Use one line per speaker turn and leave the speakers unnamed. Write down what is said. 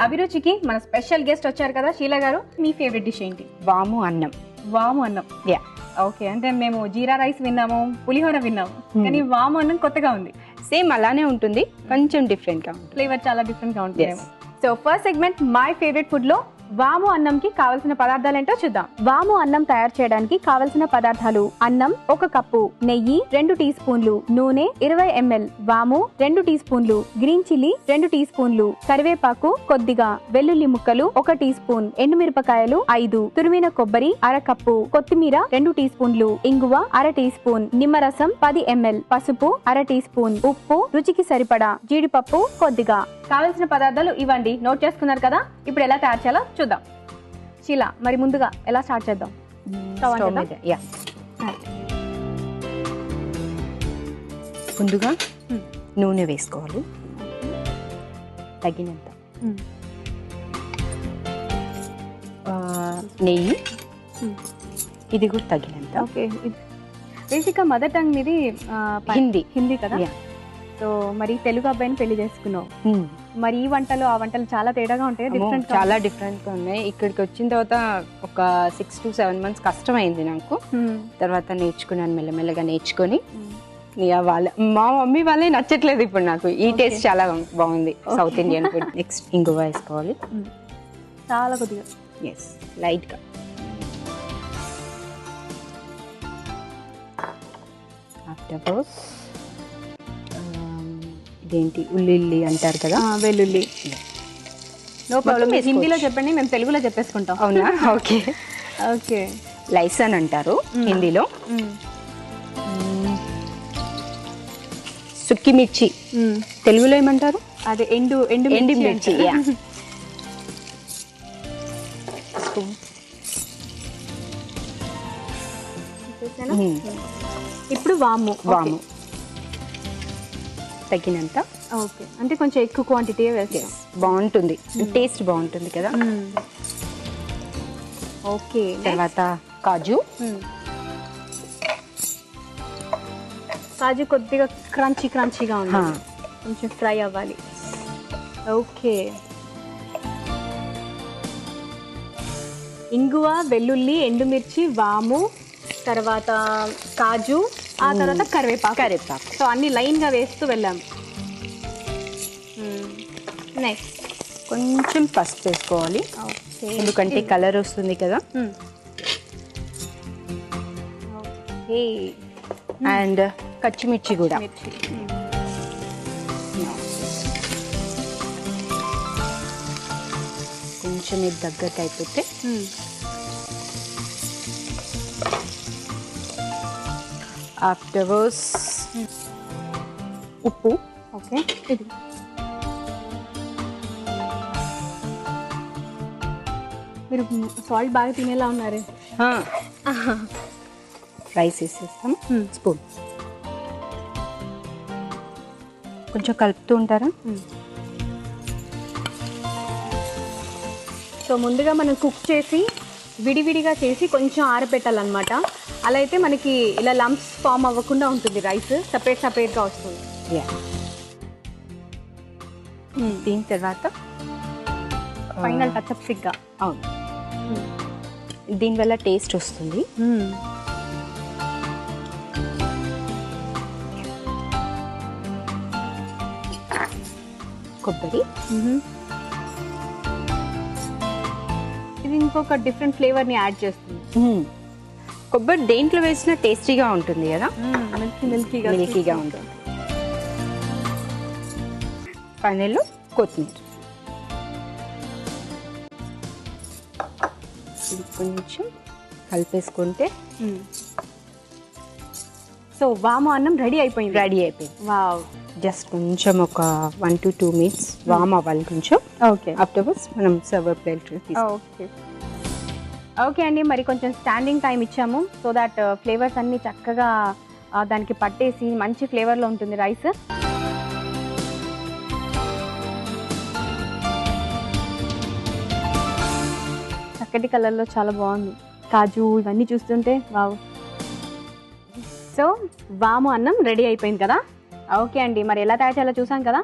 అభిరుచికి మన special guest వచ్చారు కదా షీలా గారు. మీ ఫేవరెట్ డిష్ ఏంటి?
వాము అన్నం.
వాము అన్నం.
యా
ఓకే అంటే మేము జీరా రైస్ విన్నాము పులిహోర విన్నాము
Hmm.
కానీ వాము అన్నం కొత్తగా ఉంది.
సేమ్ అలానే ఉంటుంది కొంచెం డిఫరెంట్గా ఉంటుంది.
ఫ్లేవర్ చాలా డిఫరెంట్గా ఉంటుంది. So first segment my favourite ఫుడ్లో వాము అన్నంకి కావలసిన పదార్థాలు ఏంటో చూద్దాం. వాము అన్నం తయారు చేయడానికి కావలసిన పదార్థాలు అన్నం ఒక కప్పు నెయ్యి రెండు టీ స్పూన్లు నూనె ఇరవై ఎంఎల్ వాము రెండు టీ స్పూన్లు గ్రీన్ చిల్లీ రెండు టీ స్పూన్లు కరివేపాకు కొద్దిగా వెల్లుల్లి ముక్కలు ఒక టీ స్పూన్ ఎండుమిరపకాయలు ఐదు తురిమిన కొబ్బరి అర కప్పు కొత్తిమీర రెండు టీ స్పూన్లు ఇంగువ అర టీ స్పూన్ నిమ్మరసం పది ఎంఎల్ పసుపు అర టీ స్పూన్ ఉప్పు రుచికి సరిపడా జీడిపప్పు కొద్దిగా. కావలసిన పదార్థాలు ఇవ్వండి. నోట్ చేసుకున్నారు కదా? ఇప్పుడు ఎలా తయారు చేయాలో చూద్దాం. శీల మరి ముందుగా ఎలా స్టార్ట్ చేద్దాం?
ముందుగా
Hmm.
నూనె వేసుకోవాలి. తగినంత. ఆ, నెయ్యి.
Hmm.
ఇది కూడా తగినంత.
ఓకే బేసిక్గా మదర్ టంగ్ ప-
హిందీ.
హిందీ కదా. సో మరి తెలుగు అబ్బాయిని పెళ్ళి చేసుకున్నావు.
Hmm.
మరి ఈ వంటలు ఆ వంటలు చాలా తేడాగా ఉంటాయి? డిఫరెంట్
చాలా డిఫరెంట్గా ఉన్నాయి. ఇక్కడికి వచ్చిన తర్వాత ఒక సిక్స్ టు సెవెన్ మంత్స్ కష్టమైంది నాకు. తర్వాత నేర్చుకున్నాను మెల్లమెల్లగా నేర్చుకొని. వాళ్ళ మా మమ్మీ వాళ్ళే నచ్చట్లేదు ఇప్పుడు నాకు. ఈ. టేస్ట్ చాలా బాగుంది. సౌత్. ఇండియన్ ఫుడ్ నెక్స్ట్ ఇంగువ వేసుకోవాలి
చాలా కొద్దిగా.
ఎస్ లైట్గా ఆఫ్టర్ ఇదేంటి? ఉల్లిల్లి అంటారు కదా?
వెల్లుల్లి. నో ప్రాబ్లం
మొత్తం వేసుకోవచ్చు.
హిందీలో చెప్పండి మేము తెలుగులో చెప్పేసుకుంటాం.
అవునా? ఓకే.
ఓకే.
లైసన్ అంటారు. హిందీలో. సుక్కి మిర్చి. తెలుగులో ఏమంటారు?
అదే ఎండు ఎండు
ఎండు
మిర్చి? ఇప్పుడు వాము.
వాము. తగినంత.
ఓకే. అంటే కొంచెం ఎక్కువ క్వాంటిటీ వేస్తాం.
బాగుంటుంది. టేస్ట్ బాగుంటుంది కదా.
ఓకే
తర్వాత కాజు.
కాజు కొద్దిగా క్రంచీ క్రంచీగా ఉంది. కొంచెం ఫ్రై అవ్వాలి. ఓకే. ఇంగువ వెల్లుల్లి ఎండుమిర్చి వాము తర్వాత కాజు ఆ తర్వాత కరివేపాకు.
కరివేపాకు.
సో అన్ని లైన్గా వేస్తూ వెళ్ళాము నెక్స్ట్
కొంచెం పసుపు వేసుకోవాలి. ఎందుకంటే కలర్ వస్తుంది కదా. అండ్ పచ్చిమిర్చి కూడా. కొంచెం ఇది దగ్గరకు అయిపోతే ఆఫ్టర్వర్స్. ఉప్పు.
ఓకే. ఇది. మీరు సాల్ట్ బాగా తినేలా ఉన్నారు?
రైస్ వేసేస్తాం. స్పూన్. కొంచెం కలుపుతూ ఉంటారా?
సో ముందుగా మనం కుక్ చేసి విడివిడిగా చేసి కొంచెం ఆరబెట్టాలన్నమాట. అలా అయితే మనకి ఇలా లంప్స్ ఫామ్ అవ్వకుండా ఉంటుంది రైస్ సపరేట్ సపరేట్గా వస్తుంది.
యా దీని తర్వాత
ఫైనల్ టచ్అప్ సిగ్గా
అవును. దీనివల్ల టేస్ట్ వస్తుంది. కొబ్బరి.
ఇంకొక డిఫరెంట్ ఫ్లేవర్ని యాడ్ చేస్తుంది.
కొబ్బరి దేంట్లో వేసినా టేస్టీగా ఉంటుంది కదా?
మిల్కీ మిల్కీగా
మిల్కీగా ఉంటుంది. ఫైనల్లో కొత్తిమీర. ఇది కొంచెం కలిపేసుకుంటే
సో వాము అన్నం రెడీ అయిపోయింది.
రెడీ అయిపోయింది.
వావ్
జస్ట్ కొంచెం ఒక one to two minutes warm అవ్వాలి కొంచెం.
ఓకే
ఆఫ్టర్వర్స్ మనం సర్వర్ ప్లేట్
ఓకే ఓకే అండి మరి కొంచెం స్టాండింగ్ టైం ఇచ్చాము. సో దట్ ఫ్లేవర్స్ అన్ని చక్కగా దానికి పట్టేసి మంచి ఫ్లేవర్లో ఉంటుంది రైస్ చక్కటి కలర్లో చాలా బాగుంది. కాజు ఇవన్నీ చూస్తుంటే వావ్. సో వాము అన్నం రెడీ అయిపోయింది కదా? ఓకే అండి మరి ఎలా తయారు చేయాలో చూసాం కదా?